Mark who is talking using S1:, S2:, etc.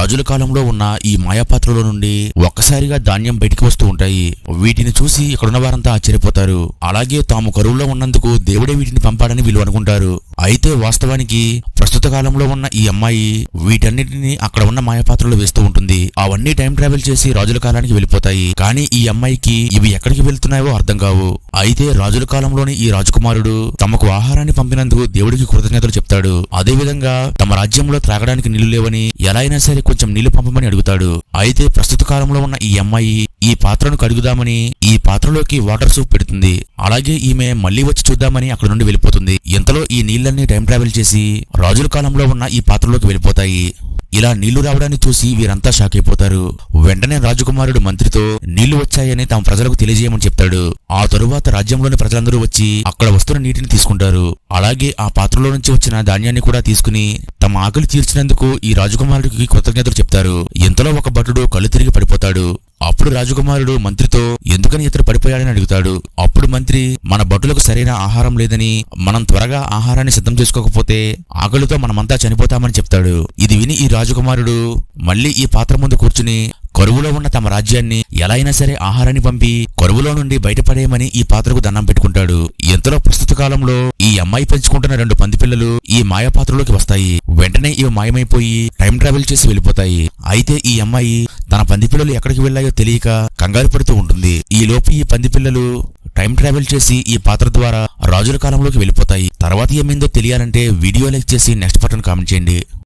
S1: రాజుల కాలంలో ఉన్న ఈ మాయాపాత్రలో నుండి ఒక్కసారిగా ధాన్యం బయటికి వస్తూ ఉంటాయి. వీటిని చూసి ఇక్కడున్న వారంతా ఆశ్చర్యపోతారు. అలాగే తాము కరువులో ఉన్నందుకు దేవుడే వీటిని పంపాడని వీళ్ళు అనుకుంటారు. అయితే వాస్తవానికి ప్రస్తుత కాలంలో ఉన్న ఈ అమ్మాయి వీటన్నిటిని అక్కడ ఉన్న మాయాపాత్రలో వేస్తూ ఉంటుంది. అవన్నీ టైం ట్రావెల్ చేసి రాజుల కాలానికి వెళ్ళిపోతాయి. కానీ ఈ అమ్మాయికి ఇవి ఎక్కడికి వెళ్తున్నాయో అర్థం కావు. అయితే రాజుల కాలంలోని ఈ రాజకుమారుడు తమకు ఆహారాన్ని పంపినందుకు దేవుడికి కృతజ్ఞతలు చెప్తాడు. అదే విధంగా తమ రాజ్యంలో త్రాగడానికి నీళ్ళు లేవని ఎలా అయినా సరే కొంచెం నీళ్ళు పంపమని అడుగుతాడు. అయితే ప్రస్తుత కాలంలో ఉన్న ఈ అమ్మాయి ఈ పాత్రను కడుగుదామని ఈ పాత్రలోకి వాటర్ సూప్ పెడుతుంది. అలాగే ఈమె మళ్ళీ వచ్చి చూద్దామని అక్కడ నుండి వెళ్ళిపోతుంది. ఇంతలో ఈ నీళ్ళన్నీ టైం ట్రావెల్ చేసి రాజుల కాలంలో ఉన్న ఈ పాత్రలోకి వెళ్ళిపోతాయి. ఇలా నీళ్ళు రావడాన్ని చూసి వీరంతా షాక్ అయిపోతారు. వెంటనే రాజకుమారుడు మంత్రితో నీళ్ళు వచ్చాయని తమ ప్రజలకు తెలియజేయమని చెప్తాడు. ఆ తరువాత రాజ్యంలోని ప్రజలందరూ వచ్చి అక్కడ వస్తున్న నీటిని తీసుకుంటారు. అలాగే ఆ పాత్రలో నుంచి వచ్చిన ధాన్యాన్ని కూడా తీసుకుని తమ ఆకలి తీర్చినందుకు ఈ రాజకుమారుడికి కృతజ్ఞతలు చెప్తారు. ఇంతలో ఒక భటుడు కళ్ళు తిరిగి పడిపోతాడు. అప్పుడు రాజకుమారుడు మంత్రితో ఎందుకని ఇతడు పడిపోయాడని అడుగుతాడు? అప్పుడు మంత్రి మన భటులకు సరైన ఆహారం లేదని మనం త్వరగా ఆహారాన్ని సిద్ధం చేసుకోకపోతే ఆకలితో మనమంతా చనిపోతామని చెప్తాడు. ఇది విని ఈ రాజకుమారుడు మళ్ళీ ఈ పాత్ర ముందు కూర్చుని కరువులో ఉన్న తమ రాజ్యాన్ని ఎలా అయినా సరే ఆహారాన్ని పంపి కరువులో నుండి బయటపడేయమని ఈ పాత్రకు దండం పెట్టుకుంటాడు. ఎంతలో ప్రస్తుత కాలంలో ఈ అమ్మాయి పెంచుకుంటున్న రెండు పంది పిల్లలు ఈ మాయపాత్రలోకి వస్తాయి. వెంటనే ఇవి మాయమైపోయి టైం ట్రావెల్ చేసి వెళ్ళిపోతాయి. అయితే ఈ అమ్మాయి తన పంది పిల్లలు ఎక్కడికి వెళ్ళాయో తెలియక కంగారు పడుతూ ఉంటుంది. ఈ లోపు ఈ పంది పిల్లలు టైం ట్రావెల్ చేసి ఈ పాత్ర ద్వారా రాజుల కాలంలోకి వెళ్ళిపోతాయి. తర్వాత ఏమైందో తెలియాలంటే వీడియో లైక్ చేసి నెక్స్ట్ బటన్ కామెంట్ చేయండి.